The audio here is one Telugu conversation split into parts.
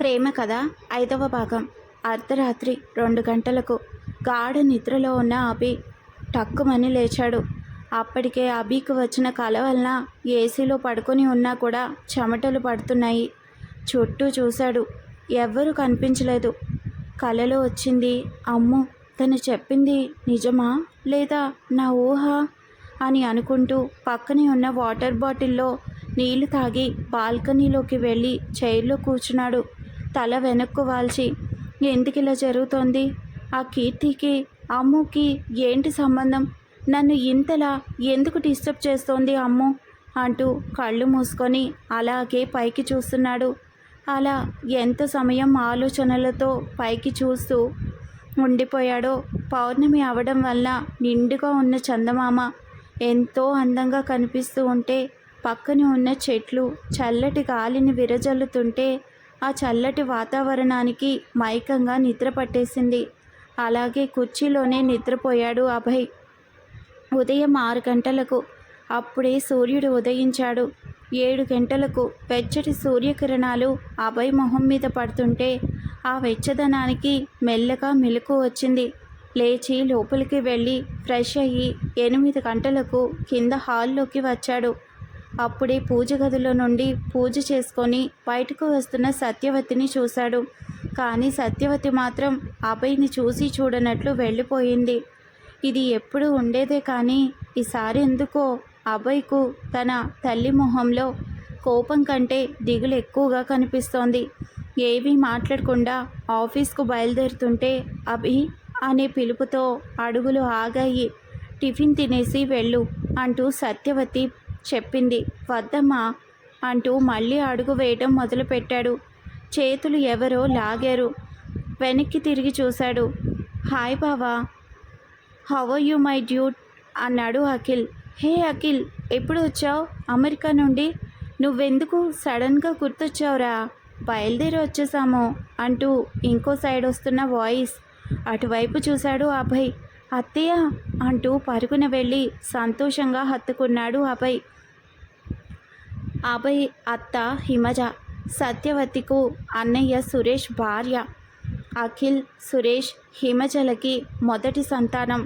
ప్రేమ కథ ఐదవ భాగం. అర్ధరాత్రి రెండు గంటలకు. గాఢ నిద్రలో ఉన్న అభి టక్కుమని లేచాడు. అప్పటికే అభికి వచ్చిన కల వలన ఏసీలో పడుకొని ఉన్నా కూడా చెమటలు పడుతున్నాయి. చుట్టూ చూశాడు. ఎవ్వరూ కనిపించలేదు. కలలో వచ్చింది అమ్ము తను చెప్పింది నిజమా లేదా నా ఊహ? అని అనుకుంటూ పక్కనే ఉన్న వాటర్ బాటిల్లో నీళ్ళు తాగి బాల్కనీలోకి వెళ్ళి చైర్లో కూర్చున్నాడు. తల వెనక్కు వాల్చి ఎందుకు ఇలా జరుగుతోంది? ఆ కీర్తికి అమ్ముకి ఏంటి సంబంధం? నన్ను ఇంతలా ఎందుకు డిస్టర్బ్ చేస్తోంది అమ్ము? అంటూ కళ్ళు మూసుకొని అలాగే పైకి చూస్తున్నాడు. అలా ఎంత సమయం ఆలోచనలతో పైకి చూస్తూ ఉండిపోయాడో పౌర్ణమి అవడం వల్ల నిండుగా ఉన్న చందమామ ఎంతో అందంగా కనిపిస్తూ ఉంటే పక్కన ఉన్న చెట్లు చల్లటి గాలిని విరజల్లుతుంటే ఆ చల్లటి వాతావరణానికి మైకంగా నిద్ర పట్టేసింది. అలాగే కుర్చీలోనే నిద్రపోయాడు అభయ్. ఉదయం ఆరు గంటలకు అప్పుడే సూర్యుడు ఉదయించాడు. ఏడు గంటలకు వెచ్చటి సూర్యకిరణాలు అభయ్ మొహం మీద పడుతుంటే ఆ వెచ్చదనానికి మెల్లగా మెలకు వచ్చింది. లేచి లోపలికి వెళ్ళి ఫ్రెష్ అయ్యి ఎనిమిది గంటలకు కింద హాల్లోకి వచ్చాడు. అప్పుడే పూజ గదిలో నుండి పూజ చేసుకొని బయటకు వస్తున్న సత్యవతిని చూశాడు. కానీ సత్యవతి మాత్రం అభయ్ని చూసి చూడనట్లు వెళ్ళిపోయింది. ఇది ఎప్పుడు ఉండేదే కానీ ఈసారి ఎందుకో అభయ్కు తన తల్లి మొహంలో కోపం కంటే దిగులు ఎక్కువగా కనిపిస్తోంది. ఏమీ మాట్లాడకుండా ఆఫీస్కు బయలుదేరుతుంటే అభి అనే పిలుపుతో అడుగులు ఆగాయి. టిఫిన్ తినేసి వెళ్ళు అంటూ సత్యవతి చెప్పింది. వద్దమ్మా అంటూ మళ్ళీ అడుగు వేయటం మొదలుపెట్టాడు. చేతులు ఎవరో లాగారు. వెనక్కి తిరిగి చూశాడు. హాయ్ బావా. How you my dude? అన్నాడు అఖిల్. హే అఖిల్ ఎప్పుడు వచ్చావు? అమెరికా నుండి? నువ్వెందుకు సడన్గా గుర్తొచ్చావురా? బయలుదేరి వచ్చేసాము అంటూ ఇంకో సైడ్ వస్తున్న వాయిస్. అటువైపు చూశాడు అభయ్. అత్తయ్య అంటూ పరుగున వెళ్ళి సంతోషంగా హత్తుకున్నాడు అభయ్. అభయ్ అత్త హిమజ సత్యవతికు అన్నయ్య సురేష్ భార్య అఖిల్ సురేష్ హిమజలకి మొదటి సంతానం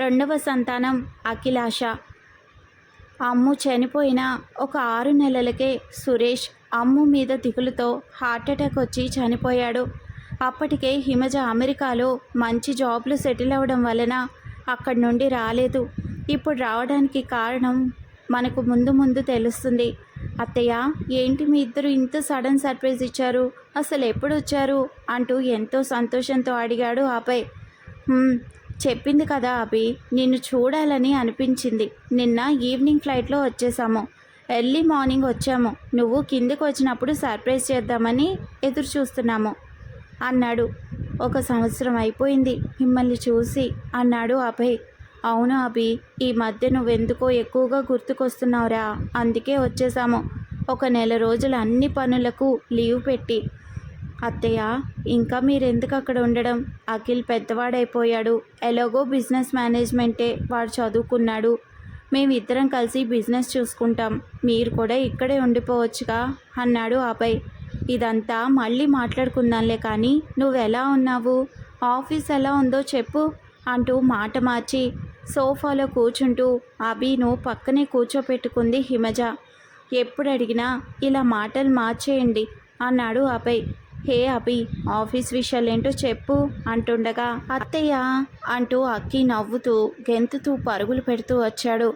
రెండవ సంతానం అఖిలాష. అమ్ము చనిపోయిన ఒక ఆరు నెలలకే సురేష్ అమ్ము మీద దిగులుతో హార్ట్అటాక్ వచ్చి చనిపోయాడు. అప్పటికే హిమజ అమెరికాలో మంచి జాబ్లు సెటిల్ అవ్వడం వలన అక్కడి నుండి రాలేదు. ఇప్పుడు రావడానికి కారణం మనకు ముందు ముందు తెలుస్తుంది. అత్తయ్య ఏంటి మీ ఇద్దరు ఇంత సడన్ సర్ప్రైజ్ ఇచ్చారు? అసలు ఎప్పుడు వచ్చారు? అంటూ ఎంతో సంతోషంతో అడిగాడు ఆపై. చెప్పింది కదా అభి నిన్ను చూడాలని అనిపించింది. నిన్న ఈవినింగ్ ఫ్లైట్లో వచ్చేసాము. ఎర్లీ మార్నింగ్ వచ్చాము. నువ్వు కిందికి వచ్చినప్పుడు సర్ప్రైజ్ చేద్దామని ఎదురు చూస్తున్నాము అన్నాడు. ఒక సంవత్సరం అయిపోయింది మిమ్మల్ని చూసి అన్నాడు అభయ్. అవును అభి ఈ మధ్య నువ్వెందుకో ఎక్కువగా గుర్తుకొస్తున్నావురా. అందుకే వచ్చేసాము. ఒక నెల రోజులు అన్ని పనులకు లీవ్ పెట్టి. అత్తయ్య ఇంకా మీరెందుకు అక్కడ ఉండడం? అఖిల్ పెద్దవాడైపోయాడు. ఎలాగో బిజినెస్ మేనేజ్మెంటే వాడు చదువుకున్నాడు. మేమిద్దరం కలిసి బిజినెస్ చూసుకుంటాం. మీరు కూడా ఇక్కడే ఉండిపోవచ్చుగా అన్నాడు అభయ్. ఇదంతా మళ్ళీ మాట్లాడుకుందాంలే కానీ నువ్వు ఎలా ఉన్నావు? ఆఫీస్ ఎలా ఉందో చెప్పు అంటూ మాట మార్చి సోఫాలో కూర్చుంటూ అభిను పక్కనే కూర్చోపెట్టుకుంది హిమజ. ఎప్పుడు అడిగినా ఇలా మాటలు మార్చేయండి అన్నాడు అభయ్. హే అభి ఆఫీస్ విషయాలేంటో చెప్పు అంటుండగా. అత్తయ్య అంటూ అక్కి నవ్వుతూ గెంతుతూ పరుగులు పెడుతూ వచ్చాడు.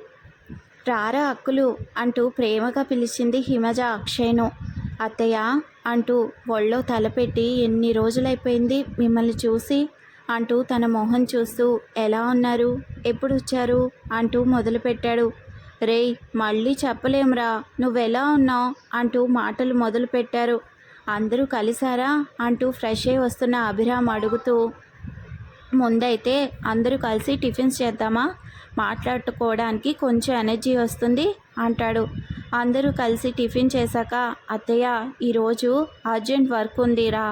రారా అక్కులు అంటూ ప్రేమగా పిలిచింది హిమజ అక్షయ్ను. అత్తయ్య అంటూ ఒళ్ళో తలపెట్టి ఎన్ని రోజులైపోయింది మిమ్మల్ని చూసి? అంటూ తన మొహం చూస్తూ ఎలా ఉన్నారు? ఎప్పుడు వచ్చారు అంటూ మొదలుపెట్టాడు. రేయ్ మళ్ళీ చెప్పలేంరా నువ్వెలా ఉన్నావు? అంటూ మాటలు మొదలుపెట్టారు. అందరూ కలిసారా? అంటూ ఫ్రెష్ అయి వస్తున్న అభిరామ్ అడుగుతూ ముందైతే అందరూ కలిసి టిఫిన్స్ చేద్దామా? మాట్లాడుకోవడానికి కొంచెం ఎనర్జీ వస్తుంది అంటాడు. అందరూ కలిసి టిఫిన్ చేశాక అత్తయ్య ఈరోజు అర్జెంట్ వర్క్ ఉందిరా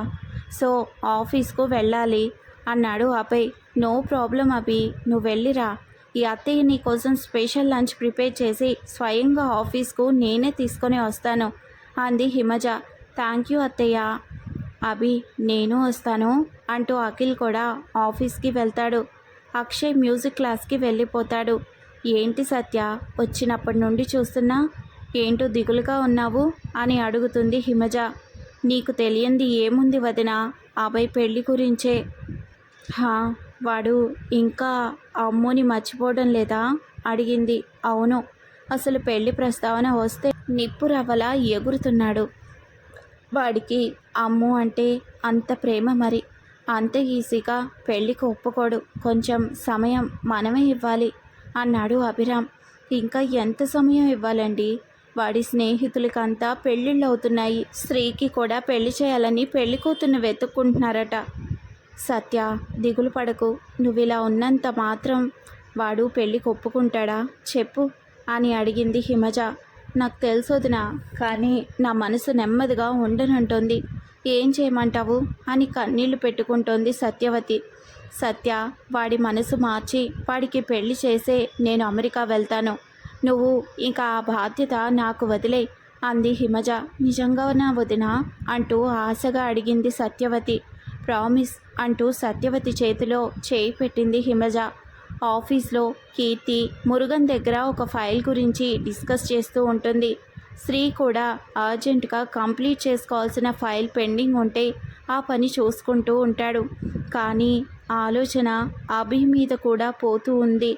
సో ఆఫీస్కు వెళ్ళాలి అన్నాడు అభయ్. నో ప్రాబ్లం అభి నువ్వు వెళ్ళిరా. ఈ అత్తయ్య నీ కోసం స్పెషల్ లంచ్ ప్రిపేర్ చేసి స్వయంగా ఆఫీస్కు నేనే తీసుకొని వస్తాను అంది హిమజ. థ్యాంక్ యూ అత్తయ్య. అభి నేను వస్తాను అంటూ అఖిల్ కూడా ఆఫీస్కి వెళ్తాడు. అక్షయ్ మ్యూజిక్ క్లాస్కి వెళ్ళిపోతాడు. ఏంటి సత్య వచ్చినప్పటి నుండి చూస్తున్నా ఏంటో దిగులుగా ఉన్నావు? అని అడుగుతుంది హిమజ. నీకు తెలియంది ఏముంది వదిన? అబ్బాయి పెళ్ళి గురించే. హా వాడు ఇంకా అమ్మోని మర్చిపోవడం లేదా? అడిగింది. అవును. అసలు పెళ్ళి ప్రస్తావన వస్తే నిప్పు రవ్వలా ఎగురుతున్నాడు. వాడికి అమ్ము అంటే అంత ప్రేమ మరి. అంత ఈజీగా పెళ్ళికి ఒప్పుకోడు. కొంచెం సమయం మనమే ఇవ్వాలి అన్నాడు అభిరామ్. ఇంకా ఎంత సమయం ఇవ్వాలండి? వాడి స్నేహితులకంతా పెళ్ళిళ్ళు అవుతున్నాయి స్త్రీకి కూడా పెళ్ళి చేయాలని పెళ్ళి కూతుర్ని వెతుక్కుంటున్నారట. సత్య దిగులు పడకు. నువ్వు ఇలా ఉన్నంత మాత్రం వాడు పెళ్ళికి ఒప్పుకుంటాడా? చెప్పు అని అడిగింది హిమజ. నాకు తెలుసొదినా కానీ నా మనసు నెమ్మదిగా ఉండనంటోంది. ఏం చేయమంటావు? అని కన్నీళ్ళు పెట్టుకుంటోంది సత్యవతి. సత్య వాడి మనసు మార్చి వాడికి పెళ్ళి చేసే నేను అమెరికా వెళ్తాను. నువ్వు ఇంకా ఆ బాధ్యత నాకు వదిలే అంది హిమజ. నిజంగా నా వదిన? అంటూ ఆశగా అడిగింది సత్యవతి. ప్రామిస్ అంటూ సత్యవతి చేతిలో చేయి పెట్టింది హిమజ. ఆఫీస్లో కీర్తి మురుగన్ దగ్గర ఒక ఫైల్ గురించి డిస్కస్ చేస్తూ ఉంటుంది. శ్రీ కూడా అర్జెంటుగా కంప్లీట్ చేసుకోవాల్సిన ఫైల్ పెండింగ్ ఉంటే ఆ పని చూసుకుంటూ ఉంటాడు. కానీ ఆలోచన అభి మీద కూడా పోతూ ఉంది.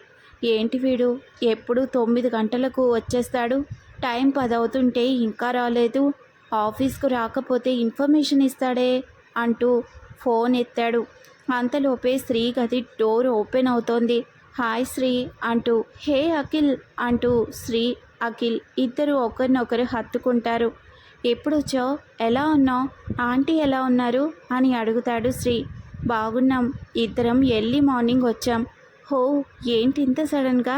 ఏంటి వీడు? ఎప్పుడు తొమ్మిది గంటలకు వచ్చేస్తాడు? టైం పదవుతుంటే ఇంకా రాలేదు. ఆఫీస్కు రాకపోతే ఇన్ఫర్మేషన్ ఇస్తాడే అంటూ ఫోన్ ఎత్తాడు. అంతలోపే శ్రీ గది డోర్ ఓపెన్ అవుతోంది. హాయ్ శ్రీ అంటూ హే అఖిల్ అంటూ శ్రీ అఖిల్ ఇద్దరు ఒకరినొకరు హత్తుకుంటారు. ఎప్పుడు వచ్చావు ఎలా ఉన్నావు? ఆంటీ ఎలా ఉన్నారు? అని అడుగుతాడు శ్రీ. బాగున్నాం. ఇద్దరం ఎర్లీ మార్నింగ్ వచ్చాం. హో ఏంటి ఇంత సడన్గా?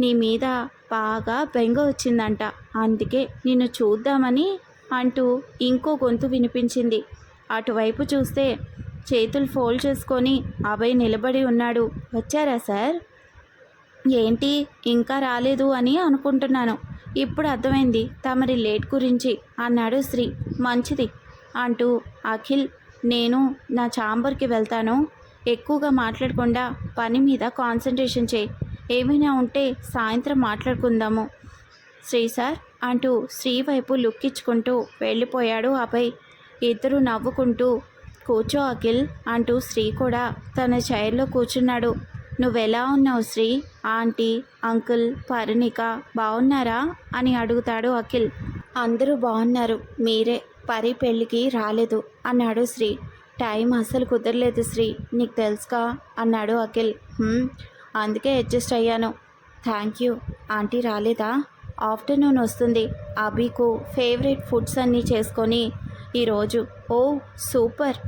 నీ మీద బాగా బెంగ వచ్చిందంట. అందుకే నిన్ను చూద్దామని అంటూ ఇంకో గొంతు వినిపించింది. అటువైపు చూస్తే చేతులు ఫోల్డ్ చేసుకొని అభయ్ నిలబడి ఉన్నాడు. వచ్చారా సార్? ఏంటి ఇంకా రాలేదు అని అనుకుంటున్నాను. ఇప్పుడు అర్థమైంది తమరి లేట్ గురించి అన్నాడు శ్రీ. మంచిది అంటూ అఖిల్ నేను నా ఛాంబర్కి వెళ్తాను. ఎక్కువగా మాట్లాడకుండా పని మీద కాన్సన్ట్రేషన్ చేయి. ఏమైనా ఉంటే సాయంత్రం మాట్లాడుకుందాము. శ్రీ సార్ అంటూ శ్రీ వైపు లుక్ ఇచ్చుకుంటూ వెళ్ళిపోయాడు అభయ్. ఇద్దరు నవ్వుకుంటూ కూర్చో అఖిల్ అంటూ శ్రీ కూడా తన చైర్లో కూర్చున్నాడు. నువ్వెలా ఉన్నావు శ్రీ? ఆంటీ అంకుల్ పరిణిక బాగున్నారా అని అడుగుతాడు అఖిల్. అందరూ బాగున్నారు మీరే. పరి పెళ్ళికి రాలేదు అన్నాడు శ్రీ. టైం అస్సలు కుదరలేదు శ్రీ. నీకు తెలుసుగా? అన్నాడు అఖిల్. అందుకే అడ్జస్ట్ అయ్యాను. Thank you. ఆంటీ రాలేదా? ఆఫ్టర్నూన్ వస్తుంది. అభికు ఫేవరెట్ ఫుడ్స్ అన్నీ చేసుకొని ఈరోజు. Oh super.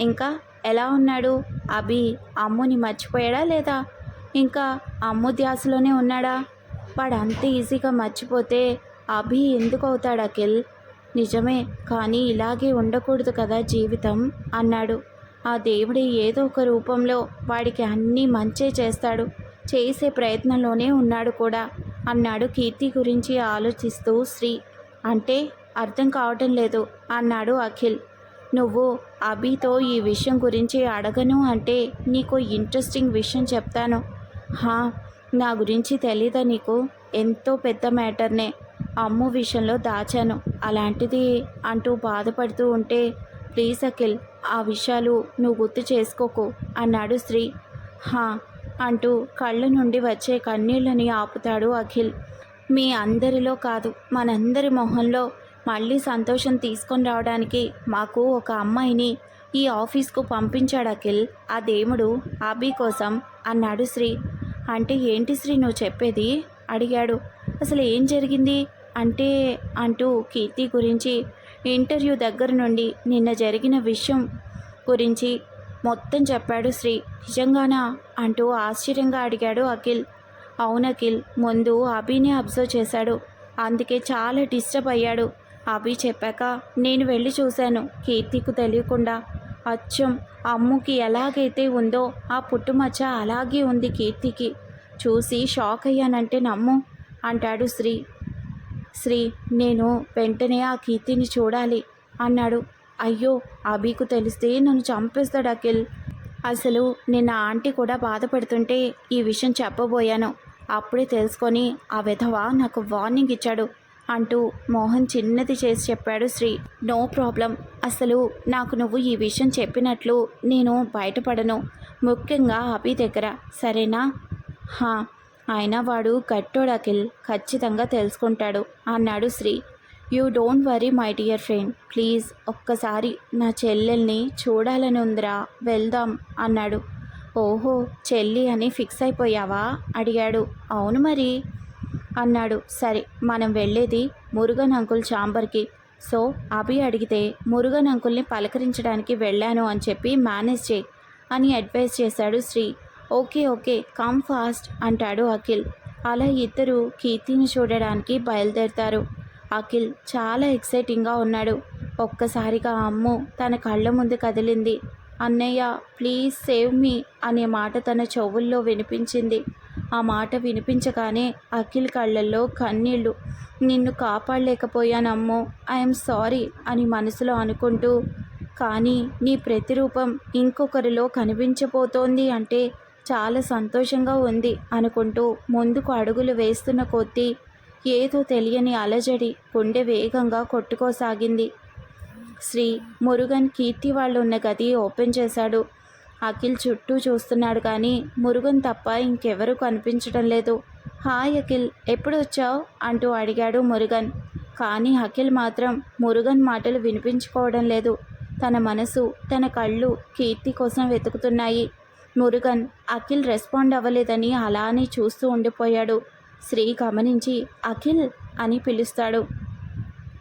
ఇంకా ఎలా ఉన్నాడు? అభి అమ్ముని మర్చిపోయాడా లేదా? ఇంకా అమ్ము ధ్యాసలోనే ఉన్నాడా? వాడు అంత ఈజీగా మర్చిపోతే అభి ఎందుకు అవుతాడు అఖిల్? నిజమే కానీ ఇలాగే ఉండకూడదు కదా జీవితం అన్నాడు. ఆ దేవుడు ఏదో ఒక రూపంలో వాడికి అన్నీ మంచే చేస్తాడు. చేసే ప్రయత్నంలోనే ఉన్నాడు కూడా అన్నాడు కీర్తి గురించి ఆలోచిస్తూ శ్రీ. అంటే అర్థం కావటం లేదు అన్నాడు అఖిల్. నువ్వు అభితో ఈ విషయం గురించి అడగను అంటే నీకు ఇంట్రెస్టింగ్ విషయం చెప్తాను. హా నా గురించి తెలీదా నీకు? ఎంతో పెద్ద మ్యాటర్నే. అమ్ము విషయంలో దాచాను. అలాంటిది అంటూ బాధపడుతూ ఉంటే ప్లీజ్ అఖిల్ ఆ విషయాలు నువ్వు గుర్తు చేసుకోకు అన్నాడు శ్రీ హా అంటూ కళ్ళ నుండి వచ్చే కన్నీళ్ళని ఆపుతాడు అఖిల్. మీ అందరిలో కాదు మనందరి మొహంలో మళ్ళీ సంతోషం తీసుకొని రావడానికి మాకు ఒక అమ్మాయిని ఈ ఆఫీస్కు పంపించాడు అఖిల్. ఆ దేవుడు అభి కోసం అన్నాడు శ్రీ అంటే ఏంటి శ్రీ నువ్వు చెప్పేది? అడిగాడు. అసలు ఏం జరిగింది? అంటే అంటూ కీర్తి గురించి ఇంటర్వ్యూ దగ్గర నుండి నిన్న జరిగిన విషయం గురించి మొత్తం చెప్పాడు శ్రీ. నిజంగానా? అంటూ ఆశ్చర్యంగా అడిగాడు అఖిల్. అవును అఖిల్ ముందు అభిని అబ్జర్వ్ చేశాడు. అందుకే చాలా డిస్టర్బ్ అయ్యాడు. అభి చెప్పాక నేను వెళ్ళి చూశాను. కీర్తికు తెలియకుండా అచ్చం అమ్ముకి ఎలాగైతే ఉందో ఆ పుట్టుమచ్చ అలాగే ఉంది కీర్తికి. చూసి షాక్ అయ్యానంటే నమ్ము అంటాడు శ్రీ. శ్రీ నేను వెంటనే ఆ కీర్తిని చూడాలి అన్నాడు. అయ్యో అభికు తెలిస్తే నన్ను చంపేస్తాడు అఖిల్. అసలు నిన్న ఆంటీ కూడా బాధపడుతుంటే ఈ విషయం చెప్పబోయాను. అప్పుడే తెలుసుకొని ఆ విధవ నాకు వార్నింగ్ ఇచ్చాడు అంటూ మోహన్ చిన్నది చేసి చెప్పాడు శ్రీ. No problem. అసలు నాకు నువ్వు ఈ విషయం చెప్పినట్లు నేను బయటపడను. ముఖ్యంగా అభి దగ్గర. సరేనా? హా అయినా వాడు కట్టోడు అఖిల్ ఖచ్చితంగా తెలుసుకుంటాడు. అన్నాడు Sri. You don't worry my dear friend. Please ఒక్కసారి నా చెల్లెల్ని చూడాలని ఉందిరా వెళ్దాం అన్నాడు. ఓహో చెల్లి అని ఫిక్స్ అయిపోయావా? అడిగాడు. అవును మరి అన్నాడు. సరే మనం వెళ్ళేది మురుగన్ అంకుల్ ఛాంబర్కి. సో అభి అడిగితే మురుగన్ అంకుల్ని పలకరించడానికి వెళ్ళాను అని చెప్పి మేనేజ్ చేయి అని అడ్వైస్ చేశాడు Sri. Okay okay come fast అంటాడు అఖిల్. అలా ఇద్దరు కీర్తిని చూడడానికి బయలుదేరుతారు. అఖిల్ చాలా ఎక్సైటింగ్గా ఉన్నాడు. ఒక్కసారిగా అమ్ము తన కళ్ళ ముందు కదిలింది. అన్నయ్య ప్లీజ్ సేవ్ మీ అనే మాట తన చెవుల్లో వినిపించింది. ఆ మాట వినిపించగానే అఖిల్ కళ్ళల్లో కన్నీళ్ళు నిన్ను కాపాడలేకపోయానమ్మో ఐఎమ్ సారీ అని మనసులో అనుకుంటూ కానీ నీ ప్రతిరూపం ఇంకొకరిలో కనిపించబోతోంది అంటే చాలా సంతోషంగా ఉంది అనుకుంటూ ముందుకు అడుగులు వేస్తున్న కొద్దీ ఏదో తెలియని అలజడి గుండె వేగంగా కొట్టుకోసాగింది. శ్రీ మురుగన్ కీర్తి వాళ్ళు ఉన్న గది ఓపెన్ చేశాడు. అఖిల్ చుట్టూ చూస్తున్నాడు కానీ మురుగన్ తప్ప ఇంకెవరూ కనిపించడం లేదు. హాయ్ అఖిల్ ఎప్పుడు వచ్చావు? అంటూ అడిగాడు మురుగన్. కానీ అఖిల్ మాత్రం మురుగన్ మాటలు వినిపించుకోవడం లేదు. తన మనసు తన కళ్ళు కీర్తి కోసం వెతుకుతున్నాయి. మురుగన్ అఖిల్ రెస్పాండ్ అవ్వలేదని అలానే చూస్తూ ఉండిపోయాడు. శ్రీ గమనించి అఖిల్ అని పిలుస్తాడు.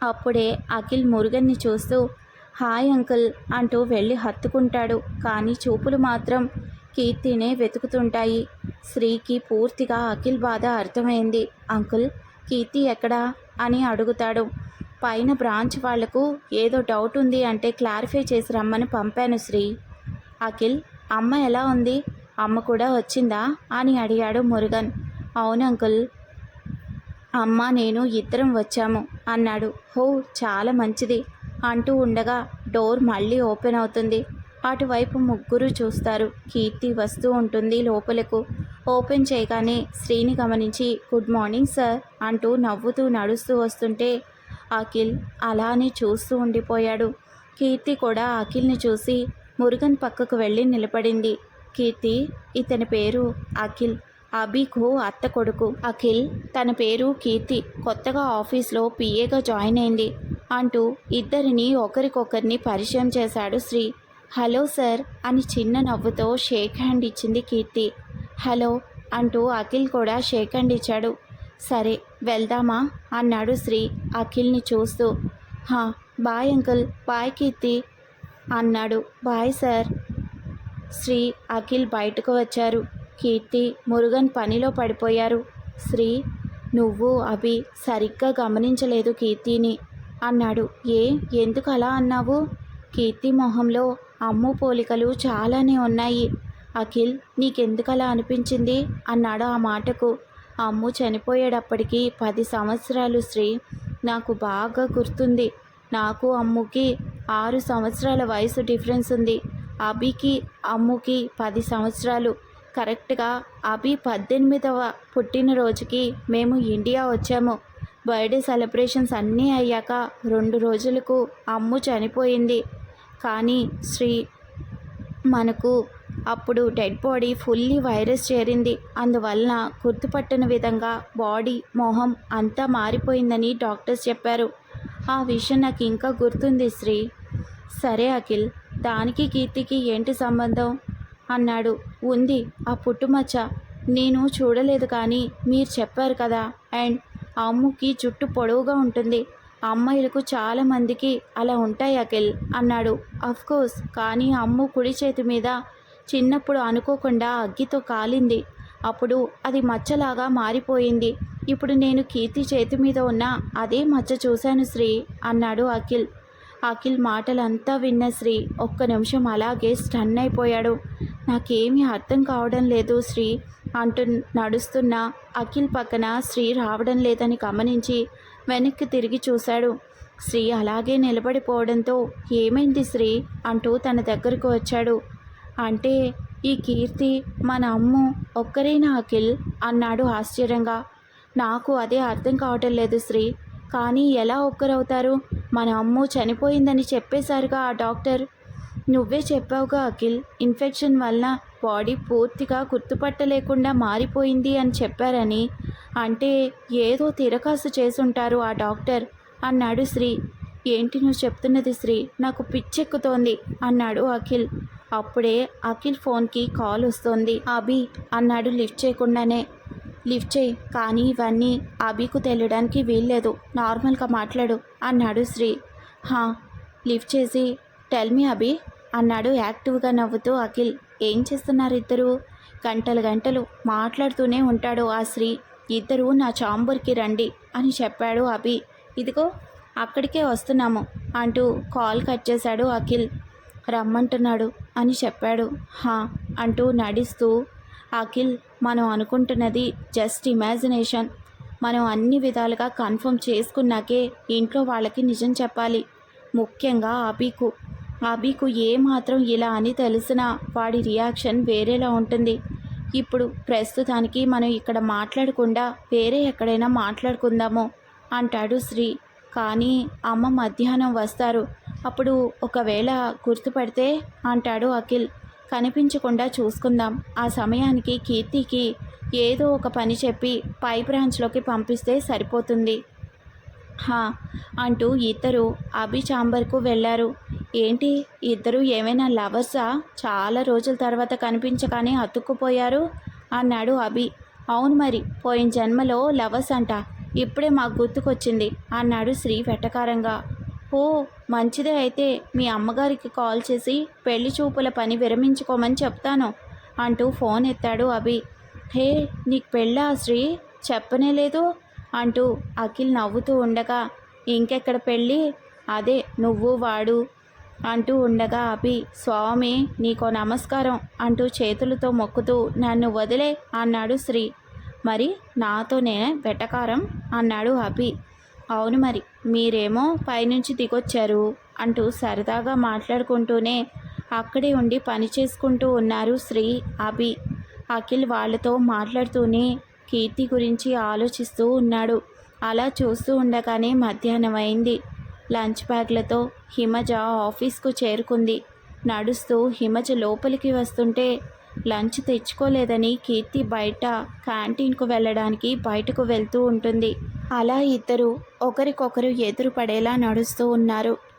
అప్పుడే అఖిల్ మురుగన్ని చూస్తూ హాయ్ అంకుల్ అంటూ వెళ్ళి హత్తుకుంటాడు. కానీ చూపులు మాత్రం కీర్తినే వెతుకుతుంటాయి. శ్రీకి పూర్తిగా అఖిల్ బాధ అర్థమైంది. అంకుల్ కీర్తి ఎక్కడా? అని అడుగుతాడు. పైన బ్రాంచ్ వాళ్ళకు ఏదో డౌట్ ఉంది అంటే క్లారిఫై చేసి రమ్మని పంపాను శ్రీ. అఖిల్ అమ్మ ఎలా ఉంది? అమ్మ కూడా వచ్చిందా? అని అడిగాడు మురుగన్. అవును అంకుల్. అమ్మ నేను ఇద్దరం వచ్చాము అన్నాడు. హో చాలా మంచిది అంటూ ఉండగా డోర్ మళ్ళీ ఓపెన్ అవుతుంది. అటువైపు ముగ్గురు చూస్తారు. కీర్తి వస్తూ ఉంటుంది లోపలకు. ఓపెన్ చేయగానే శ్రీని గమనించి గుడ్ మార్నింగ్ సార్ అంటూ నవ్వుతూ నడుస్తూ వస్తుంటే అఖిల్ అలానే చూస్తూ ఉండిపోయాడు. కీర్తి కూడా అఖిల్ని చూసి మురుగన్ పక్కకు వెళ్ళి నిలబడింది. కీర్తి ఇతని పేరు అఖిల్. అభికు అత్త కొడుకు. అఖిల్ తన పేరు కీర్తి. కొత్తగా ఆఫీస్లో పిఏగా జాయిన్ అయింది అంటూ ఇద్దరిని ఒకరికొకరిని పరిచయం చేశాడు శ్రీ. హలో సార్ అని చిన్న నవ్వుతో షేక్ హ్యాండ్ ఇచ్చింది కీర్తి. హలో అంటూ అఖిల్ కూడా షేక్ హ్యాండ్ ఇచ్చాడు. సరే వెళ్దామా అన్నాడు శ్రీ అఖిల్ని చూస్తూ. హా బాయ్ అంకుల్. బాయ్ కీర్తి. అన్నాడు. Bye sir. శ్రీ అఖిల్ బయటకు వచ్చారు. కీర్తి మురుగన్ పనిలో పడిపోయారు. శ్రీ నువ్వు అభి సరిగ్గా గమనించలేదు కీర్తిని అన్నాడు. ఏ ఎందుకు అలా అన్నావు? కీర్తి మొహంలో అమ్ము పోలికలు చాలానే ఉన్నాయి. అఖిల్ నీకెందుకు అలా అనిపించింది? అన్నాడు ఆ మాటకు. అమ్ము చనిపోయేటప్పటికి పది సంవత్సరాలు శ్రీ నాకు బాగా గుర్తుంది. నాకు అమ్ముకి ఆరు సంవత్సరాల వయసు డిఫరెన్స్ ఉంది. అభికి అమ్ముకి పది సంవత్సరాలు. కరెక్ట్గా అభి పద్దెనిమిదవ పుట్టినరోజుకి మేము ఇండియా వచ్చాము. బర్త్డే సెలబ్రేషన్స్ అన్నీ అయ్యాక రెండు రోజులకు అమ్ము చనిపోయింది. కానీ శ్రీ మనకు అప్పుడు డెడ్ బాడీ ఫుల్లీ వైరస్ చేరింది. అందువలన గుర్తుపట్టని విధంగా బాడీ మొహం అంతా మారిపోయిందని డాక్టర్స్ చెప్పారు. ఆ విషయం నాకు ఇంకా గుర్తుంది శ్రీ. సరే అఖిల్ దానికి కీర్తికి ఏంటి సంబంధం? అన్నాడు. ఉంది ఆ పుట్టుమచ్చ. నేను చూడలేదు కానీ మీరు చెప్పారు కదా. అండ్ అమ్ముకి జుట్టు పొడవుగా ఉంటుంది. అమ్మాయిలకు చాలామందికి అలా ఉంటాయి అఖిల్ అన్నాడు. కోర్స్ కానీ అమ్ము కుడి చేతి మీద చిన్నప్పుడు అనుకోకుండా అగ్గితో కాలింది. అప్పుడు అది మచ్చలాగా మారిపోయింది. ఇప్పుడు నేను కీర్తి చేతి మీద ఉన్న అదే మచ్చ చూశాను శ్రీ అన్నాడు అఖిల్. అఖిల్ మాటలంతా విన్న శ్రీ ఒక్క నిమిషం అలాగే స్టన్ అయిపోయాడు. నాకేమీ అర్థం కావడం లేదు శ్రీ అంటూ నడుస్తున్న అఖిల్ పక్కన శ్రీ రావడం లేదని గమనించి వెనక్కి తిరిగి చూశాడు. శ్రీ అలాగే నిలబడిపోవడంతో ఏమైంది శ్రీ అంటూ తన దగ్గరకు వచ్చాడు. అంటే ఈ కీర్తి మన అమ్ము ఒక్కరేనా అఖిల్? అన్నాడు ఆశ్చర్యంగా. నాకు అదే అర్థం కావటం లేదు శ్రీ. కానీ ఎలా ఒక్కరవుతారు? మన అమ్ము చనిపోయిందని చెప్పేశారుగా ఆ డాక్టర్. నువ్వే చెప్పావుగా అఖిల్. ఇన్ఫెక్షన్ వల్ల బాడీ పూర్తిగా గుర్తుపట్టలేకుండా మారిపోయింది అని చెప్పారని. అంటే ఏదో తిరకాసు చేసుంటారు ఆ డాక్టర్. అన్నాడు శ్రీ. ఏంటి నువ్వు చెప్తున్నది శ్రీ? నాకు పిచ్చెక్కుతోంది అన్నాడు అఖిల్. అప్పుడే అఖిల్ ఫోన్కి కాల్ వస్తోంది. అభి అన్నాడు లిఫ్ట్ చేయకుండానే. లిఫ్ట్ చేయి. కానీ ఇవన్నీ అభికు తెలియడానికి వీల్లేదు. నార్మల్గా మాట్లాడు అన్నాడు శ్రీ. హా లిఫ్ట్ చేసి టెల్ మీ అభి అన్నాడు యాక్టివ్గా నవ్వుతూ అఖిల్. ఏం చేస్తున్నారు ఇద్దరు? గంటలు గంటలు మాట్లాడుతూనే ఉంటాడు ఆ శ్రీ. ఇద్దరు నా చాంబర్కి రండి అని చెప్పాడు అభి ఇదిగో అక్కడికే వస్తున్నాము అంటూ కాల్ కట్ చేశాడు అఖిల్. రమ్మంటున్నాడు అని చెప్పాడు. హా అంటూ నడుస్తూ అఖిల్ మనం అనుకుంటున్నది జస్ట్ ఇమాజినేషన్ మనం అన్ని విధాలుగా కన్ఫర్మ్ చేసుకున్నాకే ఇంట్లో వాళ్ళకి నిజం చెప్పాలి. ముఖ్యంగా అబీకు అబీకు ఏ మాత్రం ఇలా అని తెలిసినా వాడి రియాక్షన్ వేరేలా ఉంటుంది. ఇప్పుడు ప్రస్తుతానికి మనం ఇక్కడ మాట్లాడకుండా వేరే ఎక్కడైనా మాట్లాడుకుందాము అంటాడు శ్రీ. కానీ అమ్మ మధ్యాహ్నం వస్తారు. అప్పుడు ఒకవేళ గుర్తుపడితే అంటాడు అఖిల్. కనిపించకుండా చూసుకుందాం. ఆ సమయానికి కీర్తికి ఏదో ఒక పని చెప్పి పై బ్రాంచ్లోకి పంపిస్తే సరిపోతుంది. హా! అంటూ ఇద్దరు అభి చాంబర్కు వెళ్ళారు. ఏంటి? ఇద్దరు ఏమైనా లవర్సా? చాలా రోజుల తర్వాత కనిపించగానే అతుక్కుపోయారు? అన్నాడు అభి. అవును మరి పోయిన జన్మలో లవర్స్ అంట. ఇప్పుడే మాకు గుర్తుకొచ్చింది అన్నాడు శ్రీ వెటకారంగా. ఓ! మంచిదే అయితే మీ అమ్మగారికి కాల్ చేసి పెళ్ళి చూపుల పని విరమించుకోమని చెప్తాను అంటూ ఫోన్ ఎత్తాడు అభి. హే నీకు పెళ్ళా శ్రీ? చెప్పనే లేదు అంటూ అఖిల్ నవ్వుతూ ఉండగా. ఇంకెక్కడ పెళ్ళి? అదే నువ్వు వాడు అంటూ ఉండగా అభి. స్వామి నీకో నమస్కారం అంటూ చేతులతో మొక్కుతూ. నన్ను వదిలే అన్నాడు శ్రీ. మరి నాతోనే వెటకారం అన్నాడు అభి. అవును మరి. మీరేమో పైనుంచి దిగొచ్చారు అంటూ సరదాగా మాట్లాడుకుంటూనే అక్కడే ఉండి పని చేసుకుంటూ ఉన్నారు శ్రీ అభి. అఖిల్ వాళ్ళతో మాట్లాడుతూనే కీర్తి గురించి ఆలోచిస్తూ ఉన్నాడు. అలా చూస్తూ ఉండగానే మధ్యాహ్నం అయింది. లంచ్ బ్యాగ్లతో హిమజ ఆఫీస్కు చేరుకుంది. నడుస్తూ హిమజ లోపలికి వస్తుంటే లంచ్ తెచ్చుకోలేదని కీర్తి బయట క్యాంటీన్కు వెళ్ళడానికి బయటకు వెళ్తూ ఉంటుంది. అలా ఇద్దరు ఒకరికొకరు ఎదురు పడేలా నడుస్తూ ఉన్నారు.